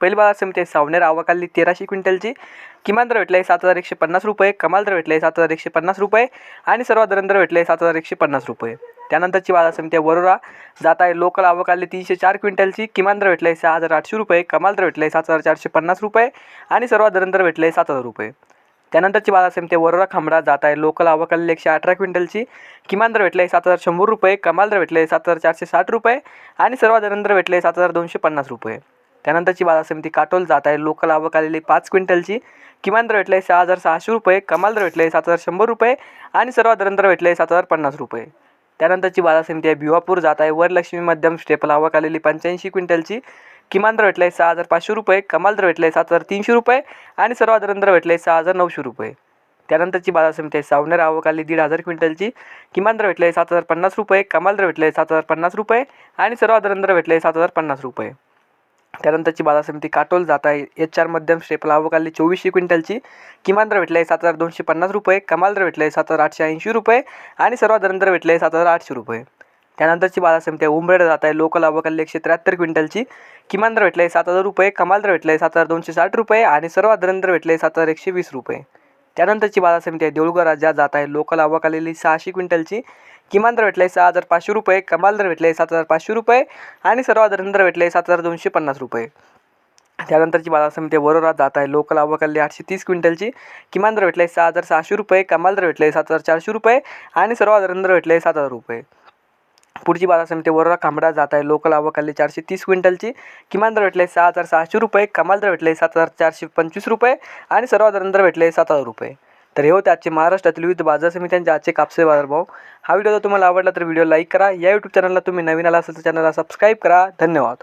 पहिली बाजार समिती आहे सावनेर आवाकाली तेराशे क्विंटलची. किमान दर भेटला आहे सात हजार एकशे पन्नास रुपये कमाल दर भेटला आहे सात हजार एकशे पन्नास रुपये आणि सर्वात दर दर भेटले आहे सात हजार एकशे पन्नास रुपये. त्यानंतरची बाजार समिती आहे वरोरा जात आहे लोकल आवकाली तीनशे चार क्विंटलची. किमान दर भेटला आहे सहा हजार आठशे रुपये कमाल दर भेटला आहे सात हजार चारशे पन्नास रुपये आणि सर्वात दर दर भेटले आहे सात हजार रुपये. त्यानंतरची बाजार समिती आहे वरोरा खांबडा जात आहे लोकल आवकाली एकशे अठरा क्विंटलची. किमान दर भेटले आहे सात हजार शंभर रुपये कमाल दर भेटले आहे सात हजार चारशे साठ रुपये आणि सर्वात दर दर भेटले आहे सात हजार दोनशे पन्नास रुपये. त्यानंतरची बाजार समिती काटोल जात आहे लोकल आवक आलेली पाच क्विंटलची किमान दर भेटले आहे सहा हजार सहाशे रुपये कमाल दर भेटले सात हजार शंभर रुपये आणि सर्वात दर भेटले सात हजार पन्नास रुपये. त्यानंतरची बाजार समिती आहे भिवापूर जात आहे वरलक्ष्मी मध्यम स्टेपल आवक आलेली पंच्याऐंशी क्विंटलची किमान दर भेटले आहे सहा हजार पाचशे रुपये कमाल दर भेटले सात हजार तीनशे रुपये आणि सर्वात दर भेटले आहे सहा हजार नऊशे रुपये. त्यानंतरची बाजार समिती आहे सावनेर आवक आली दीड हजार क्विंटलची किमान दर भेटले आहे सात हजार पन्नास रुपये कमाल दर भेटले सात हजार पन्नास रुपये आणि सर्वात दर भेटले सात हजार पन्नास रुपये. त्यानंतरची बाजार समिती काटोल जात आहे. एच चार मध्यम स्टेपल अवकाली चोवीसशे क्विंटलची. किमान दर भेटले आहे सात हजार दोनशे पन्नास रुपये. कमाल दर भेटले आहे सात हजार आठशे ऐंशी रुपये. आणि सर्वात दर दर भेटले आहे सात हजार आठशे रुपये. त्यानंतरची बाजार समिती आहे उंबरेड जात आहे. लोकल अवकाली एकशे त्र्याहत्तर क्विंटलची. किमान दर भेटले आहे सात हजार रुपये. कमाल दर भेटले आहे सात हजार दोनशे साठ रुपये. आणि सर्वात दर दर भेटले आहे सात हजार एकशे वीस रुपये. त्यानंतरची बाजार समिती आहे. देऊळगाव राज्यात जात आहे. लोकल आवक आलेली सहाशे क्विंटलची. किमान दर भेटले आहे सहा हजार पाचशे रुपये. कमाल दर भेटले आहे सात हजार पाचशे रुपये. आणि सर्वात दर दर भेटले आहे सात हजार दोनशे पन्नास रुपये. त्यानंतरची बाजार समिती आहे. वरोरा जात आहे. लोकल आवकाली आठशे तीस क्विंटलची. किमान दर भेटले आहे सहा हजार सहाशे रुपये. कमाल दर भेटले आहे सात हजार चारशे रुपये. आणि सर्वात दर दर भेटले आहे सात हजार रुपये. पुढची बाजार समिती वरोरा खांबडा जात आहे. लोकल आवकाली चारशे तीस क्विंटलची. किमान दर भेटले सहा हजार सहाशे रुपये कमाल दर भेटले सात हजार चारशे पंचवीस रुपये आणि सर्वात दर भेटले सात हजार रुपये. तर हे होते आजचे महाराष्ट्रातील विविध बाजार समित्यांचे आजचे कापसे बाजारभाव हा व्हिडिओ जर तुम्हाला आवडला तर व्हिडिओ लाईक करा. या यूट्यूब चॅनलला तुम्ही नवीन आला असेल तर चॅनलला सबस्क्राईब करा. धन्यवाद.